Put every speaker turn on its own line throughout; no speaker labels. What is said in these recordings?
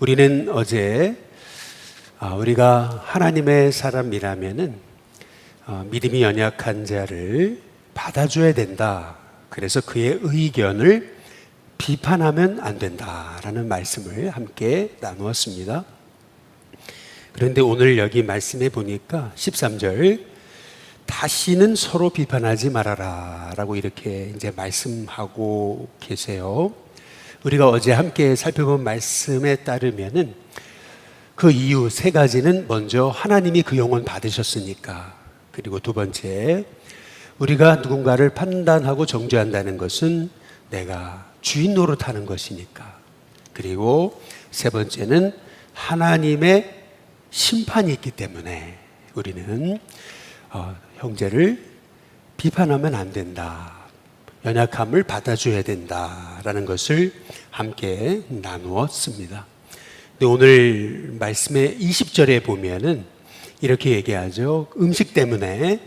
우리는 어제 아, 우리가 하나님의 사람이라면은 어, 믿음이 연약한 자를 받아줘야 된다. 그래서 그의 의견을 비판하면 안 된다라는 말씀을 함께 나누었습니다. 그런데 오늘 여기 말씀해 보니까 13절 다시는 서로 비판하지 말아라 라고 이렇게 이제 말씀하고 계세요. 우리가 어제 함께 살펴본 말씀에 따르면은 그 이유 세 가지는 먼저 하나님이 그 영혼 받으셨으니까 그리고 두 번째 우리가 누군가를 판단하고 정죄한다는 것은 내가 주인 노릇하는 것이니까 그리고 세 번째는 하나님의 심판이 있기 때문에 우리는 어, 형제를 비판하면 안 된다. 연약함을 받아줘야 된다라는 것을 함께 나누었습니다. 근데 오늘 말씀의 20절에 보면은 이렇게 얘기하죠. 음식 때문에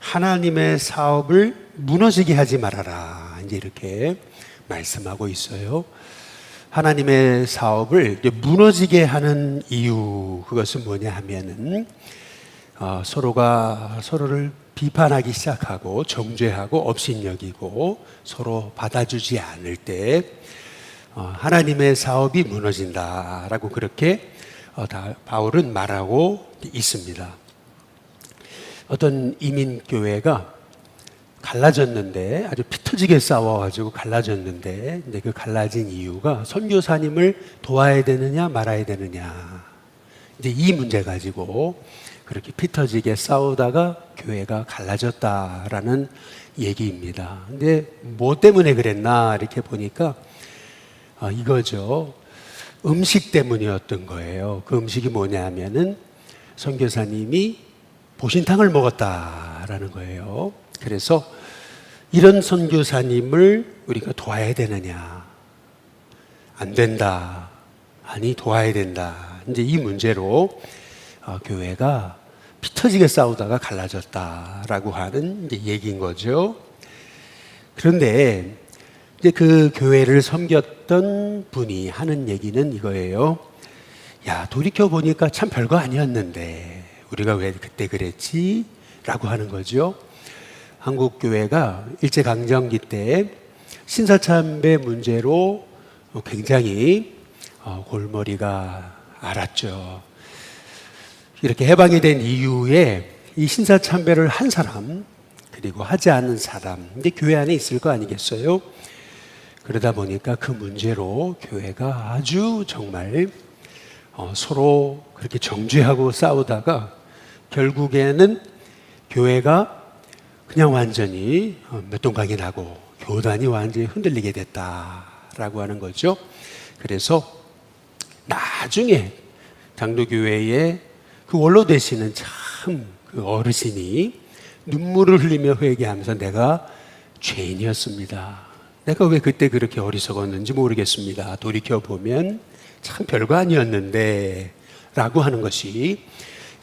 하나님의 사업을 무너지게 하지 말아라. 이제 이렇게 말씀하고 있어요. 하나님의 사업을 무너지게 하는 이유 그것은 뭐냐 하면은 어, 서로가 서로를 비판하기 시작하고 정죄하고 업신여기고 서로 받아주지 않을 때 어, 하나님의 사업이 무너진다라고 그렇게 어, 다, 바울은 말하고 있습니다. 어떤 이민 교회가 갈라졌는데 아주 피 터지게 싸워가지고 갈라졌는데 근데 그 갈라진 이유가 선교사님을 도와야 되느냐 말아야 되느냐 이제 이 문제 가지고 그렇게 피터지게 싸우다가 교회가 갈라졌다라는 얘기입니다. 근데 뭐 때문에 그랬나 이렇게 보니까 아, 이거죠. 음식 때문이었던 거예요. 그 음식이 뭐냐면은 선교사님이 보신탕을 먹었다라는 거예요. 그래서 이런 선교사님을 우리가 도와야 되느냐? 안 된다. 아니, 도와야 된다. 이제 이 문제로 어, 교회가 피터지게 싸우다가 갈라졌다라고 하는 얘기인 거죠. 그런데 이제 그 교회를 섬겼던 분이 하는 얘기는 이거예요. 야, 돌이켜 보니까 참 별거 아니었는데 우리가 왜 그때 그랬지? 라고 하는 거죠. 한국 교회가 일제 강점기 때 신사참배 문제로 굉장히 어, 골머리가 앓았죠. 이렇게 해방이 된 이후에 이 신사참배를 한 사람 그리고 하지 않은 사람 근데 교회 안에 있을 거 아니겠어요? 그러다 보니까 그 문제로 교회가 아주 정말 어, 서로 그렇게 정죄하고 싸우다가 결국에는 교회가 그냥 완전히 어, 몇동강이 나고 교단이 완전히 흔들리게 됐다라고 하는 거죠. 그래서 나중에 장로교회의 그 원로 되시는 참 그 어르신이 눈물을 흘리며 회개하면서 내가 죄인이었습니다. 내가 왜 그때 그렇게 어리석었는지 모르겠습니다. 돌이켜 보면 참 별거 아니었는데 라고 하는 것이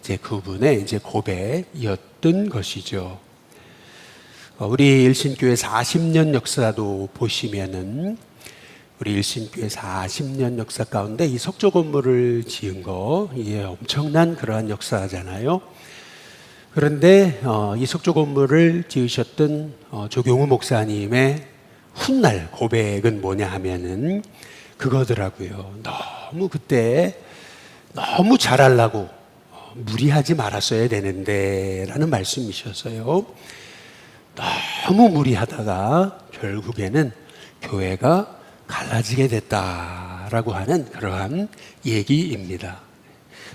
이제 그분의 이제 고백이었던 것이죠. 어, 우리 일신교회 40년 역사도 보시면은 우리 일신교회 40년 역사 가운데 이 석조 건물을 지은 거 이게 엄청난 그러한 역사잖아요. 그런데 어, 이 석조 건물을 지으셨던 어, 조경우 목사님의 훗날 고백은 뭐냐 하면은 그거더라고요. 너무 그때 너무 잘하려고 어, 무리하지 말았어야 되는데 라는 말씀이셨어요. 너무 무리하다가 결국에는 교회가 갈라지게 됐다라고 하는 그러한 얘기입니다.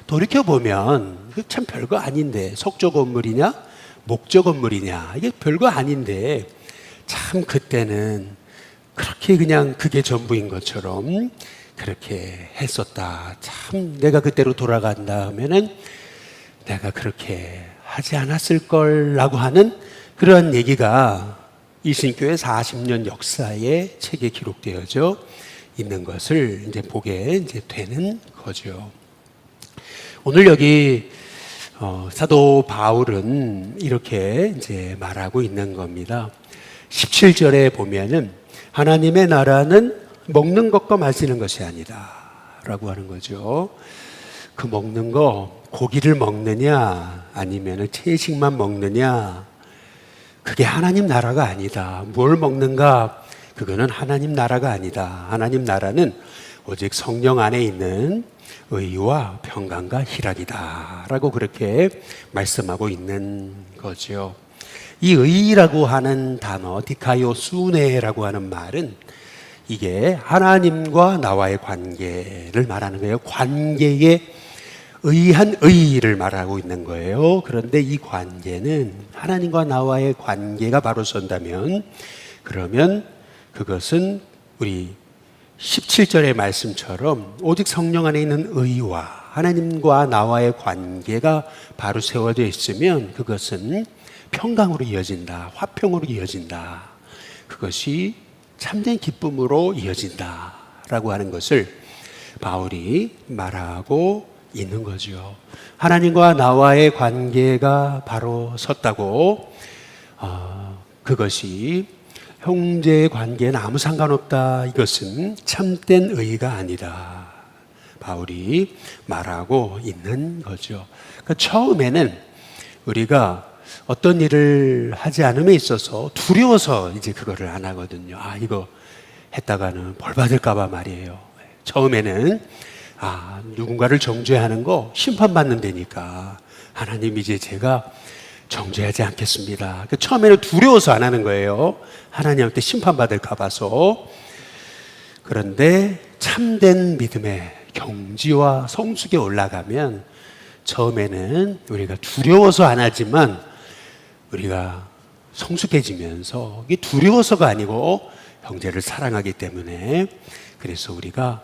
돌이켜 보면 참 별거 아닌데 속조 건물이냐 목조 건물이냐 이게 별거 아닌데 참 그때는 그렇게 그냥 그게 전부인 것처럼 그렇게 했었다. 참 내가 그때로 돌아간다 하면은 내가 그렇게 하지 않았을 걸라고 하는 그런 얘기가 일신교회 40년 역사의 책에 기록되어져 있는 것을 이제 보게 이제 되는 거죠. 오늘 여기 어, 사도 바울은 이렇게 이제 말하고 있는 겁니다. 17절에 보면은 하나님의 나라는 먹는 것과 마시는 것이 아니다. 라고 하는 거죠. 그 먹는 거 고기를 먹느냐 아니면 채식만 먹느냐 그게 하나님 나라가 아니다. 뭘 먹는가 그거는 하나님 나라가 아니다. 하나님 나라는 오직 성령 안에 있는 의와 평강과 희락이다 라고 그렇게 말씀하고 있는 거죠. 이 의라고 하는 단어 디카요 수네라고 하는 말은 이게 하나님과 나와의 관계를 말하는 거예요. 관계에 의한 의를 말하고 있는 거예요. 그런데 이 관계는 하나님과 나와의 관계가 바로 선다면 그러면 그것은 우리 17절의 말씀처럼 오직 성령 안에 있는 의와 하나님과 나와의 관계가 바로 세워져 있으면 그것은 평강으로 이어진다. 화평으로 이어진다. 그것이 참된 기쁨으로 이어진다. 라고 하는 것을 바울이 말하고 있는 거죠. 하나님과 나와의 관계가 바로 섰다고, 어, 그것이 형제의 관계는 아무 상관없다. 이것은 참된 의가 아니다. 바울이 말하고 있는 거죠. 그러니까 처음에는 우리가 어떤 일을 하지 않음에 있어서 두려워서 이제 그거를 안 하거든요. 아, 이거 했다가는 벌 받을까봐 말이에요. 처음에는 아, 누군가를 정죄하는 거 심판받는 데니까 하나님 이제 제가 정죄하지 않겠습니다. 그러니까 처음에는 두려워서 안 하는 거예요. 하나님한테 심판받을까 봐서. 그런데 참된 믿음의 경지와 성숙에 올라가면 처음에는 우리가 두려워서 안 하지만 우리가 성숙해지면서 이게 두려워서가 아니고 형제를 사랑하기 때문에 그래서 우리가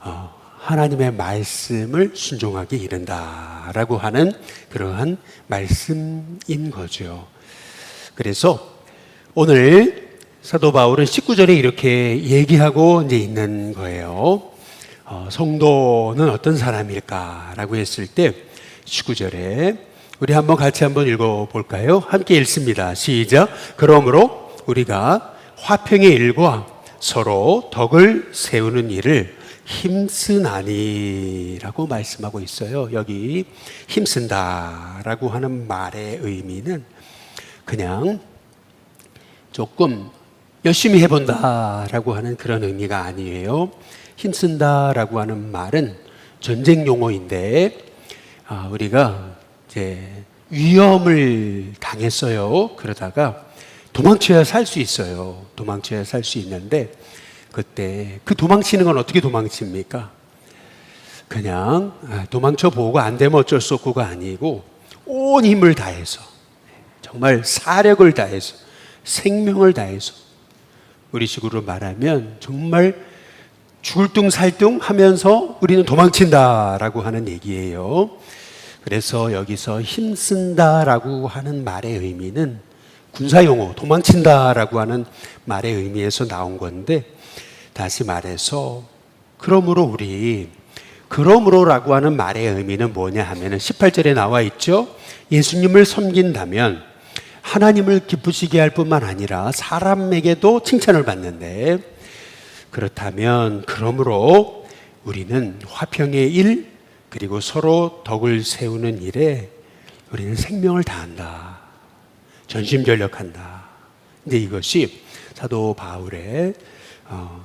어, 하나님의 말씀을 순종하게 이른다라고 하는 그러한 말씀인 거죠. 그래서 오늘 사도 바울은 19절에 이렇게 얘기하고 이제 있는 거예요. 어, 성도는 어떤 사람일까라고 했을 때 19절에 우리 한번 같이 한번 읽어 볼까요? 함께 읽습니다. 시작. 그러므로 우리가 화평의 일과 서로 덕을 세우는 일을 힘쓰나니라고 말씀하고 있어요. 여기 힘쓴다라고 하는 말의 의미는 그냥 조금 열심히 해본다라고 하는 그런 의미가 아니에요. 힘쓴다라고 하는 말은 전쟁 용어인데 아, 우리가 이제 위험을 당했어요. 그러다가 도망쳐야 살 수 있어요. 도망쳐야 살 수 있는데 그때 그 도망치는 건 어떻게 도망칩니까? 그냥 아, 도망쳐 보고 안 되면 어쩔 수 없고가 아니고 온 힘을 다해서 정말 사력을 다해서 생명을 다해서 우리 식으로 말하면 정말 죽을 둥 살둥 하면서 우리는 도망친다라고 하는 얘기예요. 그래서 여기서 힘쓴다라고 하는 말의 의미는 군사 용어, 도망친다라고 하는 말의 의미에서 나온 건데, 다시 말해서, 그러므로 우리, 그러므로라고 하는 말의 의미는 뭐냐 하면은 18절에 나와 있죠? 예수님을 섬긴다면 하나님을 기쁘시게 할 뿐만 아니라 사람에게도 칭찬을 받는데, 그렇다면, 그러므로 우리는 화평의 일, 그리고 서로 덕을 세우는 일에 우리는 생명을 다한다. 전심전력한다. 근데 이것이 사도 바울의 어,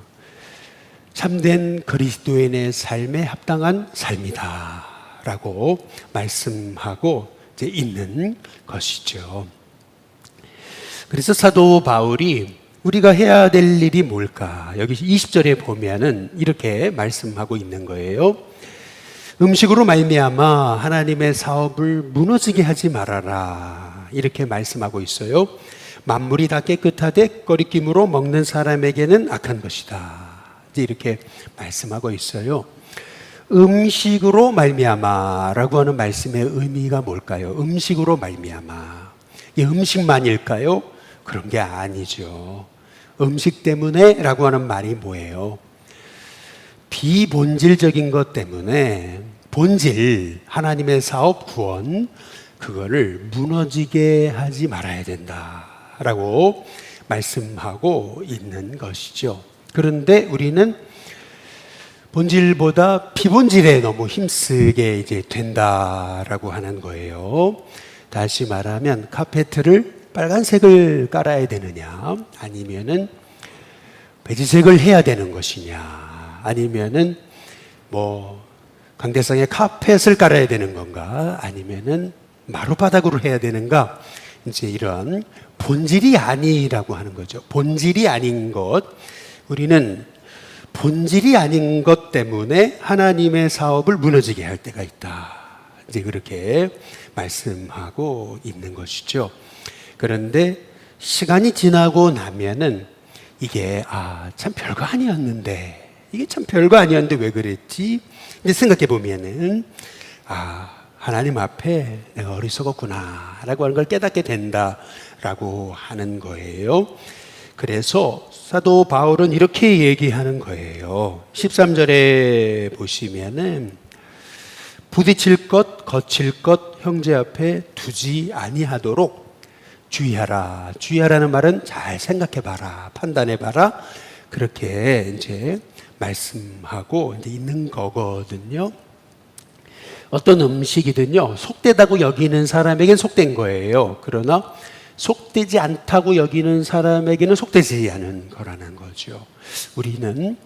참된 그리스도인의 삶에 합당한 삶이다 라고 말씀하고 이제 있는 것이죠. 그래서 사도 바울이 우리가 해야 될 일이 뭘까? 여기 20절에 보면은 이렇게 말씀하고 있는 거예요. 음식으로 말미암아 하나님의 사업을 무너지게 하지 말아라. 이렇게 말씀하고 있어요. 만물이 다 깨끗하되 꺼리낌으로 먹는 사람에게는 악한 것이다. 이렇게 말씀하고 있어요. 음식으로 말미암아라고 하는 말씀의 의미가 뭘까요? 음식으로 말미암아. 이 음식만일까요? 그런 게 아니죠. 음식 때문에라고 하는 말이 뭐예요? 비본질적인 것 때문에 본질 하나님의 사업 구원 그거를 무너지게 하지 말아야 된다라고 말씀하고 있는 것이죠. 그런데 우리는 본질보다 비본질에 너무 힘쓰게 이제 된다라고 하는 거예요. 다시 말하면 카페트를 빨간색을 깔아야 되느냐 아니면은 베지색을 해야 되는 것이냐 아니면은 뭐 강대상에 카펫을 깔아야 되는 건가 아니면은 마루바닥으로 해야 되는가 이제 이런 본질이 아니라고 하는 거죠. 본질이 아닌 것 우리는 본질이 아닌 것 때문에 하나님의 사업을 무너지게 할 때가 있다. 이제 그렇게 말씀하고 있는 것이죠. 그런데 시간이 지나고 나면은 이게 아, 참 별거 아니었는데 이게 참 별거 아니었는데 왜 그랬지? 이제 생각해 보면은 아, 하나님 앞에 내가 어리석었구나라고 하는 걸 깨닫게 된다라고 하는 거예요. 그래서 사도 바울은 이렇게 얘기하는 거예요. 13절에 보시면은 부딪힐 것, 거칠 것 형제 앞에 두지 아니하도록 주의하라. 주의하라는 말은 잘 생각해 봐라. 판단해 봐라. 그렇게 이제 말씀하고 이제 있는 거거든요. 어떤 음식이든요, 속되다고 여기는 사람에겐 속된 거예요. 그러나 속되지 않다고 여기는 사람에게는 속되지 않은 거라는 거죠. 우리는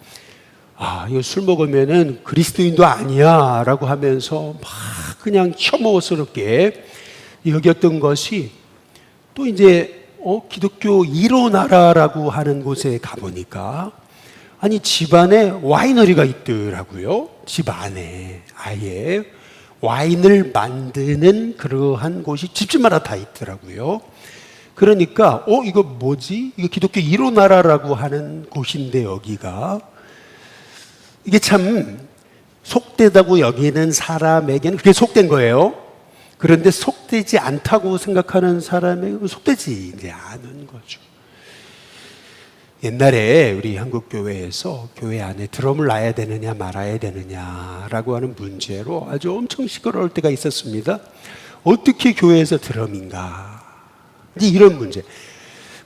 아, 이거 술 먹으면은 그리스도인도 아니야 라고 하면서 막 그냥 혐오스럽게 여겼던 것이 또 이제 어, 기독교 1호 나라라고 하는 곳에 가보니까 아니 집안에 와이너리가 있더라고요. 집 안에 아예 와인을 만드는 그러한 곳이 집집마다 다 있더라고요. 그러니까 어 이거 뭐지? 이거 기독교 1호 나라라고 하는 곳인데 여기가 이게 참 속되다고 여기는 사람에게는 그게 속된 거예요. 그런데 속되지 않다고 생각하는 사람에게는 속되지 않은 거죠. 옛날에 우리 한국 교회에서 교회 안에 드럼을 놔야 되느냐 말아야 되느냐라고 하는 문제로 아주 엄청 시끄러울 때가 있었습니다. 어떻게 교회에서 드럼인가? 이제 이런 문제.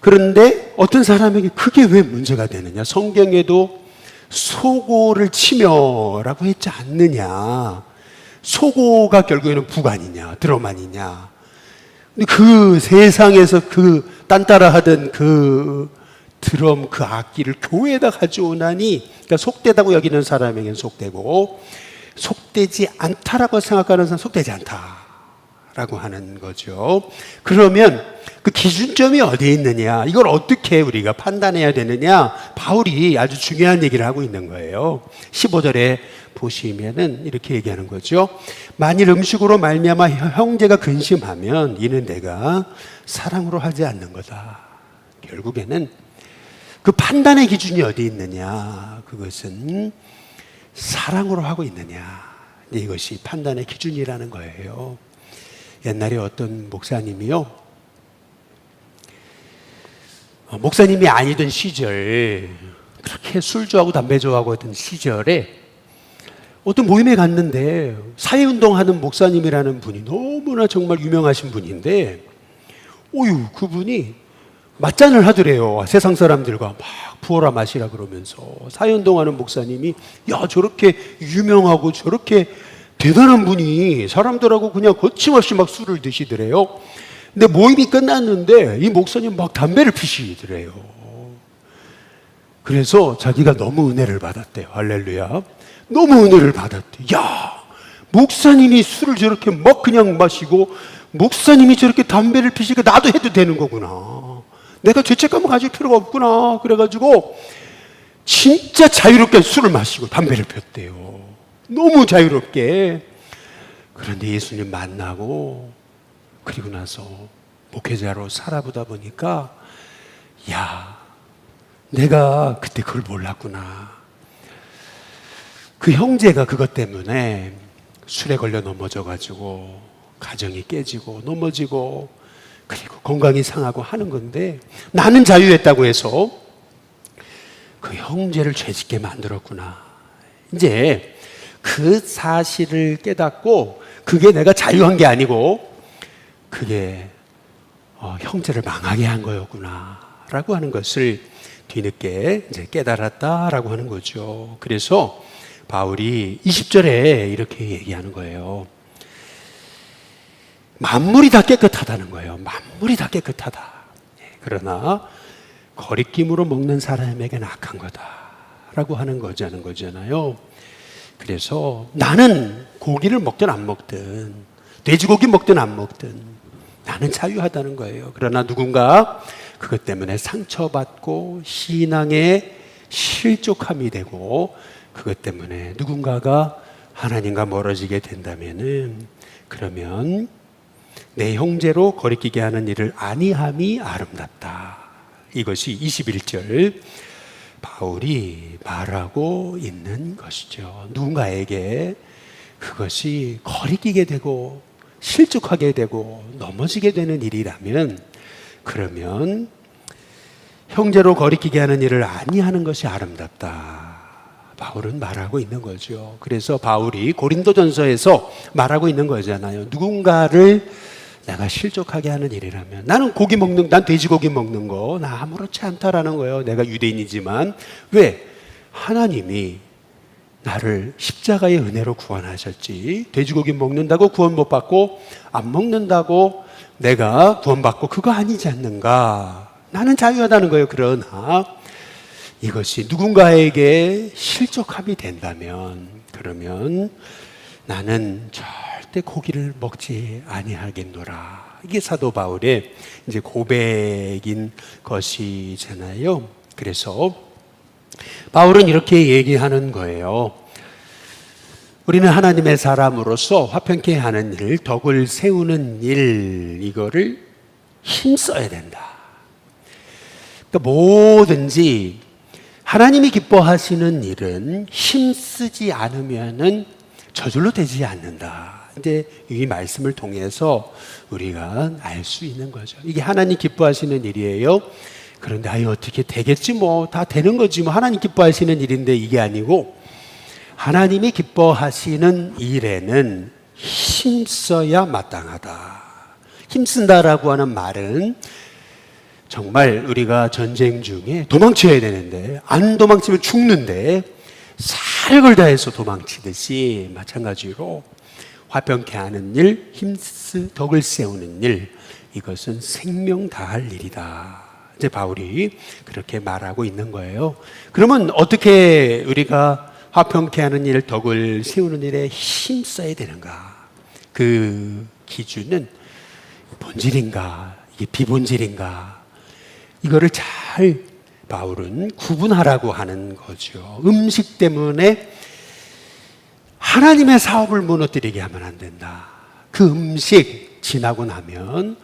그런데 어떤 사람에게 그게 왜 문제가 되느냐? 성경에도 소고를 치며라고 했지 않느냐? 소고가 결국에는? 드럼 아니냐? 근데 그 세상에서 그 딴따라 하던 그 드럼 그 악기를 교회에다 가져오나니 그러니까 속되다고 여기는 사람에게는 속되고 속되지 않다라고 생각하는 사람 속되지 않다 라고 하는 거죠. 그러면 그 기준점이 어디에 있느냐? 이걸 어떻게 우리가 판단해야 되느냐? 바울이 아주 중요한 얘기를 하고 있는 거예요. 15절에 보시면은 이렇게 얘기하는 거죠. 만일 음식으로 말미암아 형제가 근심하면 이는 내가 사랑으로 하지 않는 거다. 결국에는 그 판단의 기준이 어디 있느냐? 그것은 사랑으로 하고 있느냐? 이것이 판단의 기준이라는 거예요. 옛날에 어떤 목사님이요. 어, 목사님이 아니던 시절, 그렇게 술 좋아하고 담배 좋아하고 하던 시절에 어떤 모임에 갔는데 사회운동하는 목사님이라는 분이 너무나 정말 유명하신 분인데, 오유, 그분이 맞잔을 하더래요. 세상 사람들과 막 부어라 마시라 그러면서 사연동하는 목사님이 야 저렇게 유명하고 저렇게 대단한 분이 사람들하고 그냥 거침없이 막 술을 드시더래요. 근데 모임이 끝났는데 이 목사님 막 담배를 피시더래요. 그래서 자기가 너무 은혜를 받았대요. 할렐루야. 너무 은혜를 받았대. 야, 목사님이 술을 저렇게 막 그냥 마시고 목사님이 저렇게 담배를 피시니까 나도 해도 되는 거구나. 내가 죄책감을 가질 필요가 없구나. 그래가지고 진짜 자유롭게 술을 마시고 담배를 폈대요. 너무 자유롭게. 그런데 예수님 만나고 그리고 나서 목회자로 살아보다 보니까 야, 내가 그때 그걸 몰랐구나. 그 형제가 그것 때문에 술에 걸려 넘어져 가지고 가정이 깨지고 넘어지고 그리고 건강이 상하고 하는 건데 나는 자유했다고 해서 그 형제를 죄짓게 만들었구나. 이제 그 사실을 깨닫고 그게 내가 자유한 게 아니고 그게 어, 형제를 망하게 한 거였구나라고 하는 것을 뒤늦게 이제 깨달았다라고 하는 거죠. 그래서 바울이 20절에 이렇게 얘기하는 거예요. 만물이 다 깨끗하다는 거예요. 만물이 다 깨끗하다. 예, 그러나 거리낌으로 먹는 사람에게는 악한 거다라고 하는 거잖아요. 그래서 나는 고기를 먹든 안 먹든 돼지고기 먹든 안 먹든 나는 자유하다는 거예요. 그러나 누군가 그것 때문에 상처받고 신앙에 실족함이 되고 그것 때문에 누군가가 하나님과 멀어지게 된다면은 그러면 내 형제로 거리끼게 하는 일을 아니함이 아름답다. 이것이 21절 바울이 말하고 있는 것이죠. 누군가에게 그것이 거리끼게 되고 실족하게 되고 넘어지게 되는 일이라면 그러면 형제로 거리끼게 하는 일을 아니하는 것이 아름답다. 바울은 말하고 있는 거죠. 그래서 바울이 고린도전서에서 말하고 있는 거잖아요. 누군가를 내가 실족하게 하는 일이라면 나는 고기 먹는 난 돼지고기 먹는 거 나 아무렇지 않다라는 거예요. 내가 유대인이지만 왜 하나님이 나를 십자가의 은혜로 구원하셨지 돼지고기 먹는다고 구원 못 받고 안 먹는다고 내가 구원받고 그거 아니지 않는가? 나는 자유하다는 거예요. 그러나 이것이 누군가에게 실족함이 된다면 그러면 나는 절 대 고기를 먹지 아니하겠노라. 이게 사도 바울의 이제 고백인 것이잖아요. 그래서 바울은 이렇게 얘기하는 거예요. 우리는 하나님의 사람으로서 화평케 하는 일, 덕을 세우는 일, 이거를 힘써야 된다. 그러니까 뭐든지 하나님이 기뻐하시는 일은 힘쓰지 않으면은 저절로 되지 않는다. 이제 이 말씀을 통해서 우리가 알 수 있는 거죠. 이게 하나님 기뻐하시는 일이에요. 그런데 아예 어떻게 되겠지 뭐 다 되는 거지 뭐 하나님 기뻐하시는 일인데 이게 아니고 하나님이 기뻐하시는 일에는 힘써야 마땅하다. 힘쓴다라고 하는 말은 정말 우리가 전쟁 중에 도망쳐야 되는데 안 도망치면 죽는데 살을 다해서 도망치듯이 마찬가지로 화평케 하는 일, 힘쓰 덕을 세우는 일 이것은 생명 다할 일이다. 이제 바울이 그렇게 말하고 있는 거예요. 그러면 어떻게 우리가 화평케 하는 일, 덕을 세우는 일에 힘써야 되는가? 그 기준은 본질인가? 이게 비본질인가? 이거를 잘 바울은 구분하라고 하는 거죠. 음식 때문에 하나님의 사업을 무너뜨리게 하면 안 된다. 그 음식 지나고 나면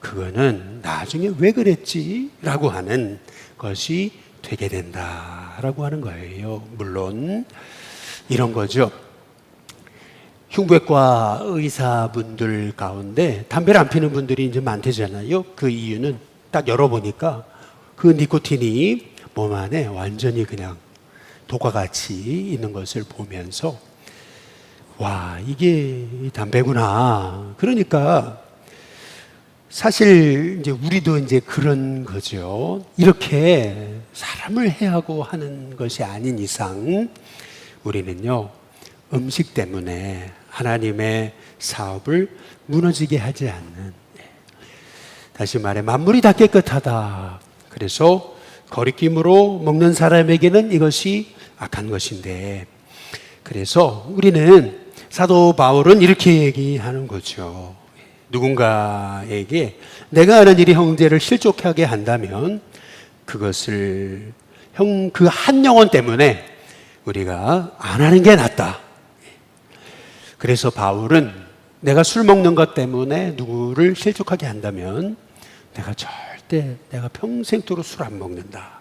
그거는 나중에 왜 그랬지? 라고 하는 것이 되게 된다 라고 하는 거예요. 물론 이런 거죠. 흉부외과 의사분들 가운데 담배를 안 피는 분들이 이제 많대잖아요. 그 이유는 딱 열어보니까 그 니코틴이 몸 안에 완전히 그냥 독과 같이 있는 것을 보면서 와, 이게 담배구나. 그러니까 사실 이제 우리도 이제 그런 거죠. 이렇게 사람을 해하고 하는 것이 아닌 이상 우리는요, 음식 때문에 하나님의 사업을 무너지게 하지 않는 다시 말해 만물이 다 깨끗하다. 그래서 거리낌으로 먹는 사람에게는 이것이 악한 것인데 그래서 우리는 사도 바울은 이렇게 얘기하는 거죠. 누군가에게 내가 하는 일이 형제를 실족하게 한다면 그것을 형 그 한 영혼 때문에 우리가 안 하는 게 낫다. 그래서 바울은 내가 술 먹는 것 때문에 누구를 실족하게 한다면 내가 절대 내가 평생토록 술 안 먹는다.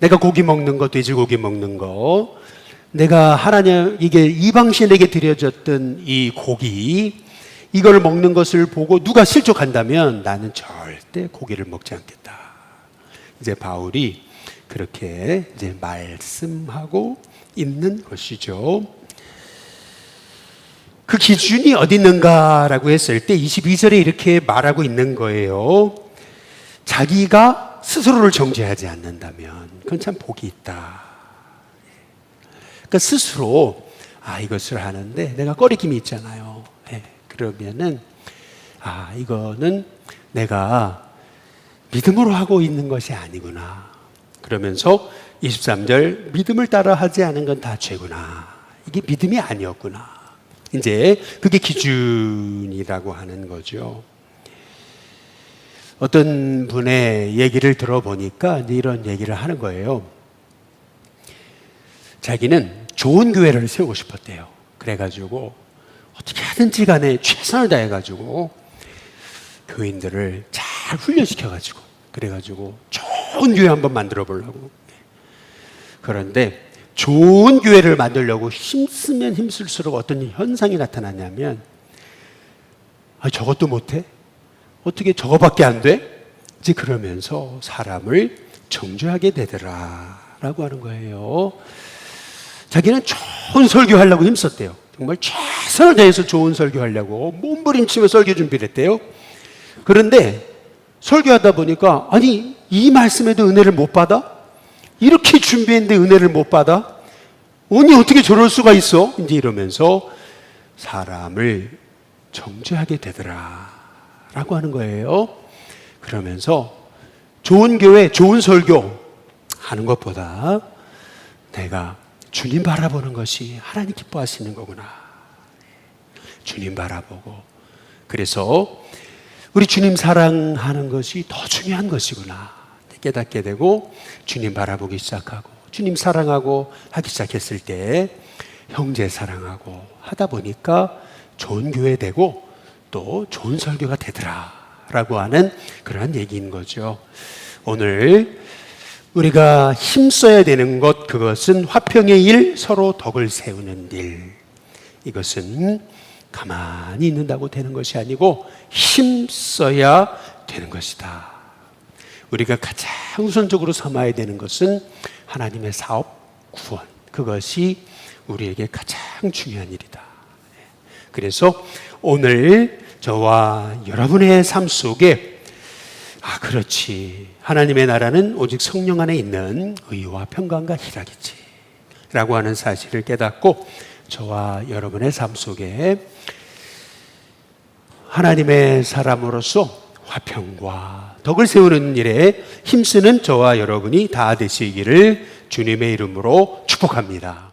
내가 고기 먹는 거, 돼지고기 먹는 거, 내가 하나님 이게 이방신에게 드려졌던 이 고기 이걸 먹는 것을 보고 누가 실족한다면 나는 절대 고기를 먹지 않겠다. 이제 바울이 그렇게 이제 말씀하고 있는 것이죠. 그 기준이 어디 있는가라고 했을 때 22절에 이렇게 말하고 있는 거예요. 자기가 스스로를 정죄하지 않는다면 그건 참 복이 있다. 그러니까 스스로 아 이것을 하는데 내가 꺼리낌이 있잖아요. 예, 그러면은 아 이거는 내가 믿음으로 하고 있는 것이 아니구나. 그러면서 23절 믿음을 따라 하지 않은 건 다 죄구나. 이게 믿음이 아니었구나. 이제 그게 기준이라고 하는 거죠. 어떤 분의 얘기를 들어보니까 이런 얘기를 하는 거예요. 자기는 좋은 교회를 세우고 싶었대요. 그래가지고 어떻게 하든지 간에 최선을 다해가지고 교인들을 잘 훈련시켜가지고 그래가지고 좋은 교회 한번 만들어 보려고. 그런데 좋은 교회를 만들려고 힘쓰면 힘쓸수록 어떤 현상이 나타나냐면 아, 저것도 못해? 어떻게 저거밖에 안 돼? 이제 그러면서 사람을 정죄하게 되더라. 라고 하는 거예요. 자기는 좋은 설교하려고 힘썼대요. 정말 최선을 다해서 좋은 설교하려고 몸부림치며 설교 준비를 했대요. 그런데 설교하다 보니까 아니 이 말씀에도 은혜를 못 받아? 이렇게 준비했는데 은혜를 못 받아? 아니 어떻게 저럴 수가 있어? 이제 이러면서 사람을 정죄하게 되더라. 라고 하는 거예요. 그러면서 좋은 교회, 좋은 설교 하는 것보다 내가 주님 바라보는 것이 하나님 기뻐하시는 거구나. 주님 바라보고. 그래서 우리 주님 사랑하는 것이 더 중요한 것이구나. 깨닫게 되고 주님 바라보기 시작하고 주님 사랑하고 하기 시작했을 때 형제 사랑하고 하다 보니까 좋은 교회 되고 또 좋은 설교가 되더라. 라고 하는 그러한 얘기인 거죠. 오늘 우리가 힘써야 되는 것, 그것은 화평의 일, 서로 덕을 세우는 일. 이것은 가만히 있는다고 되는 것이 아니고 힘써야 되는 것이다. 우리가 가장 우선적으로 삼아야 되는 것은 하나님의 사업 구원. 그것이 우리에게 가장 중요한 일이다. 그래서 오늘 저와 여러분의 삶 속에 아, 그렇지. 하나님의 나라는 오직 성령 안에 있는 의와 평강과 희락이지. 라고 하는 사실을 깨닫고 저와 여러분의 삶 속에 하나님의 사람으로서 화평과 덕을 세우는 일에 힘쓰는 저와 여러분이 다 되시기를 주님의 이름으로 축복합니다.